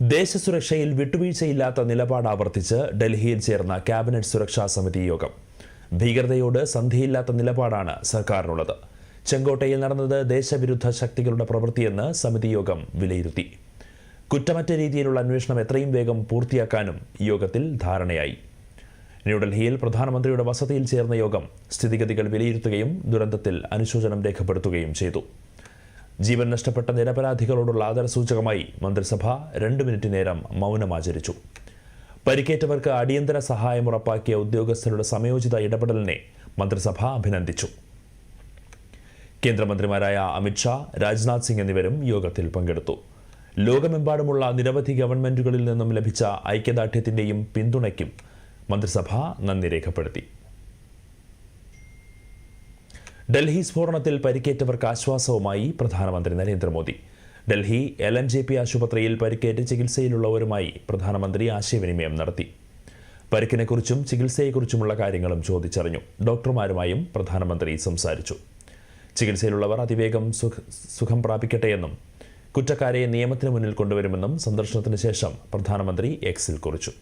ദേശസുരക്ഷയിൽ വിട്ടുവീഴ്ചയില്ലാത്ത നിലപാട് ആവർത്തിച്ച് ഡൽഹിയിൽ ചേർന്ന ക്യാബിനറ്റ് സുരക്ഷാ സമിതി യോഗം. ഭീകരതയോട് സന്ധിയില്ലാത്ത നിലപാടാണ് സർക്കാരിനുള്ളത്. ചെങ്കോട്ടയിൽ നടന്നത് ദേശവിരുദ്ധ ശക്തികളുടെ പ്രവൃത്തിയെന്ന് സമിതി യോഗം വിലയിരുത്തി. കുറ്റമറ്റ രീതിയിലുള്ള അന്വേഷണം എത്രയും വേഗം പൂർത്തിയാക്കാനും യോഗത്തിൽ ധാരണയായി. ന്യൂഡൽഹിയിൽ പ്രധാനമന്ത്രിയുടെ വസതിയിൽ ചേർന്ന യോഗം സ്ഥിതിഗതികൾ വിലയിരുത്തുകയും ദുരന്തത്തിൽ അനുശോചനം രേഖപ്പെടുത്തുകയും ചെയ്തു. ജീവൻ നഷ്ടപ്പെട്ട നിരപരാധികളോടുള്ള ആദരസൂചകമായി മന്ത്രിസഭ രണ്ട് മിനിറ്റ് നേരം മൗനമാചരിച്ചു. പരിക്കേറ്റവർക്ക് അടിയന്തര സഹായം ഉറപ്പാക്കിയ ഉദ്യോഗസ്ഥരുടെ സമയോചിത ഇടപെടലിനെ മന്ത്രിസഭ അഭിനന്ദിച്ചു. കേന്ദ്രമന്ത്രിമാരായ അമിത്ഷാ രാജ്നാഥ് സിംഗ് എന്നിവരും യോഗത്തിൽ പങ്കെടുത്തു. ലോകമെമ്പാടുമുള്ള നിരവധി ഗവൺമെന്റുകളിൽ നിന്നും ലഭിച്ച ഐക്യദാർഢ്യത്തിന്റെയും പിന്തുണയ്ക്കും മന്ത്രിസഭ നന്ദി രേഖപ്പെടുത്തി. ഡൽഹി സ്ഫോടനത്തിൽ പരിക്കേറ്റവർക്ക് ആശ്വാസവുമായി പ്രധാനമന്ത്രി Narendra Modi. Delhi L N J P ആശുപത്രിയിൽ പരിക്കേറ്റ് ചികിത്സയിലുള്ളവരുമായി പ്രധാനമന്ത്രി ആശയവിനിമയം നടത്തി. പരിക്കിനെക്കുറിച്ചും ചികിത്സയെക്കുറിച്ചുമുള്ള കാര്യങ്ങളും ചോദിച്ചറിഞ്ഞു. ഡോക്ടർമാരുമായും പ്രധാനമന്ത്രി സംസാരിച്ചു. ചികിത്സയിലുള്ളവർ അതിവേഗം സുഖ പ്രാപിക്കട്ടെയെന്നും കുറ്റക്കാരെ നിയമത്തിന് മുന്നിൽ കൊണ്ടുവരുമെന്നും സന്ദർശനത്തിന് ശേഷം പ്രധാനമന്ത്രി എക്സിൽ കുറിച്ചു.